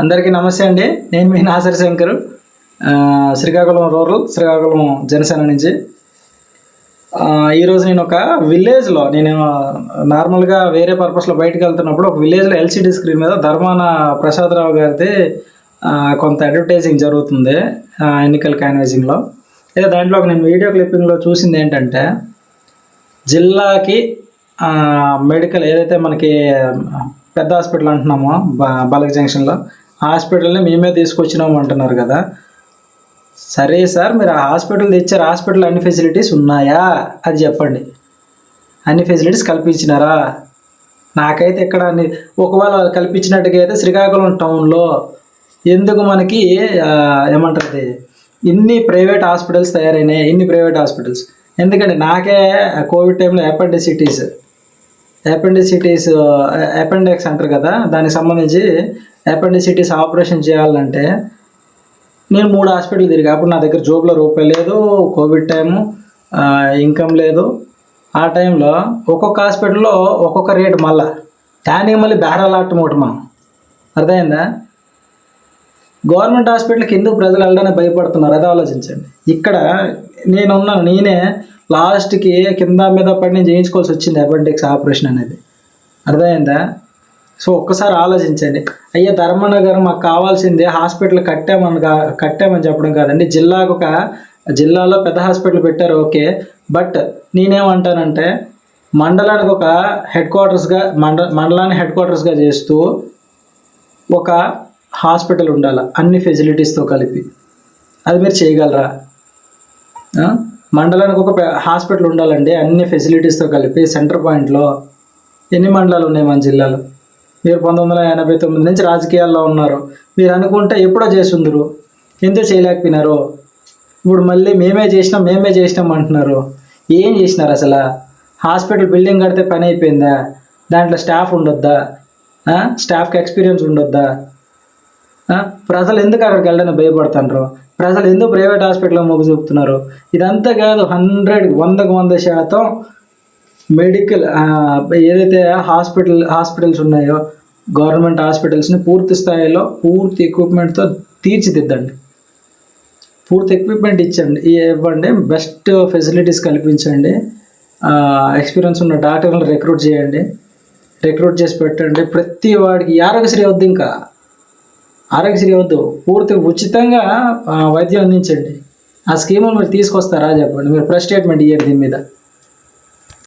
అందరికీ నమస్తే అండి. నేను మీ నాసరి శంకర్. శ్రీకాకుళం రూరల్ శ్రీకాకుళం జనసేన నుంచి. ఈరోజు నేను ఒక విలేజ్లో నేను నార్మల్గా వేరే పర్పస్లో బయటకు వెళ్తున్నప్పుడు ఒక విలేజ్లో ఎల్సిడి స్క్రీన్ మీద ధర్మాన ప్రసాదరావు గారిది కొంత అడ్వర్టైజింగ్ జరుగుతుంది ఎన్నికల క్యాన్వైజింగ్లో అయితే దాంట్లో నేను వీడియో క్లిప్పింగ్లో చూసింది ఏంటంటే జిల్లాకి మెడికల్ ఏదైతే మనకి పెద్ద హాస్పిటల్ అంటున్నామో బాలక జంక్షన్లో హాస్పిటల్ని మేమే తీసుకొచ్చినాము అంటున్నారు కదా. సరే సార్ మీరు ఆ హాస్పిటల్ తెచ్చారు. హాస్పిటల్ అన్ని ఫెసిలిటీస్ ఉన్నాయా? అది చెప్పండి. అన్ని ఫెసిలిటీస్ కల్పించినారా? నాకైతే ఎక్కడ అన్ని ఒకవేళ కల్పించినట్టుగా అయితే శ్రీకాకుళం టౌన్లో ఎందుకు మనకి ఏమంటుంది ఏమంటారు ఇన్ని ప్రైవేట్ హాస్పిటల్స్ తయారైనాయి ఇన్ని ప్రైవేట్ హాస్పిటల్స్. ఎందుకంటే నాకే కోవిడ్ టైంలో అపెండిసిటీస్ అపెండిసిటీస్ అపెండిక్స్ అంటారు కదా దానికి సంబంధించి అపెండిసిటీస్ ఆపరేషన్ చేయాలంటే నేను మూడు హాస్పిటల్ తిరిగా. అప్పుడు నా దగ్గర జోబులో రూపాయి లేదు కోవిడ్ టైము ఇన్కమ్ లేదు. ఆ టైంలో ఒక్కొక్క హాస్పిటల్లో ఒక్కొక్క రేటు మళ్ళా. దానికి మళ్ళీ బేరాలాటం ఒకటి మనం అర్థమైందా? గవర్నమెంట్ హాస్పిటల్కి ఎందుకు ప్రజలు వెళ్ళడానికి భయపడుతున్నారు. అది ఆలోచించండి. ఇక్కడ నేను ఉన్నాను నేనే లాస్ట్కి కింద మీద పడి నేను చేయించుకోవాల్సి వచ్చింది అపెండిక్స్ ఆపరేషన్ అనేది. అర్థమైందా? సో ఒక్కసారి ఆలోచించండి. అయ్యా ధర్మనగర్ మాకు కావాల్సిందే హాస్పిటల్ కట్టామని కా కట్టామని చెప్పడం కాదండి. జిల్లాకు ఒక జిల్లాలో పెద్ద హాస్పిటల్ పెట్టారు ఓకే. బట్ నేనేమంటానంటే మండలానికి ఒక హెడ్ క్వార్టర్స్గా మండ మండలాన్ని హెడ్ క్వార్టర్స్గా చేస్తూ ఒక హాస్పిటల్ ఉండాలి అన్ని ఫెసిలిటీస్తో కలిపి. అది మీరు చేయగలరా? మండలానికి ఒక హాస్పిటల్ ఉండాలండి. అన్ని ఫెసిలిటీస్తో కలిపి సెంటర్ పాయింట్లో ఎన్ని మండలాలు ఉన్నాయి మన జిల్లాలో? మీరు పంతొమ్మిది వందల ఎనభై తొమ్మిది నుంచి రాజకీయాల్లో ఉన్నారు. మీరు అనుకుంటే ఎప్పుడో చేసిందరు. ఎందుకు చేయలేకపోయినారు? ఇప్పుడు మళ్ళీ మేమే చేసినాం మేమే చేసినాం అంటున్నారు. ఏం చేసినారు అసలు? హాస్పిటల్ బిల్డింగ్ కడితే పని అయిపోయిందా? దాంట్లో స్టాఫ్ ఉండొద్దా? స్టాఫ్కి ఎక్స్పీరియన్స్ ఉండొద్దా? ప్రజలు ఎందుకు అక్కడికి వెళ్ళడానికి భయపడుతున్నారు ప్రజలు ఎందుకు ప్రైవేట్ హాస్పిటల్లో మొగ్గు చూపుతున్నారు? ఇదంతా కాదు హండ్రెడ్ వందకు వంద శాతం మెడికల్ ఏదైతే హాస్పిటల్ హాస్పిటల్స్ ఉన్నాయో గవర్నమెంట్ హాస్పిటల్స్ని పూర్తి స్థాయిలో పూర్తి ఎక్విప్మెంట్తో తీర్చిదిద్దండి. పూర్తి ఎక్విప్మెంట్ ఇచ్చండి ఇవ్వండి బెస్ట్ ఫెసిలిటీస్ కల్పించండి ఎక్స్పీరియన్స్ ఉన్న డాక్టర్లను రిక్రూట్ చేయండి రిక్రూట్ చేసి పెట్టండి. ప్రతి వాడికి ఆరోగ్యశ్రీ వద్దు ఇంకా. ఆరోగ్యశ్రీ వద్దు పూర్తిగా ఉచితంగా వైద్యం అందించండి. ఆ స్కీములు మీరు తీసుకొస్తారా చెప్పండి మీరు ప్రెస్ స్టేట్మెంట్ ఇవ్వండి దీని మీద.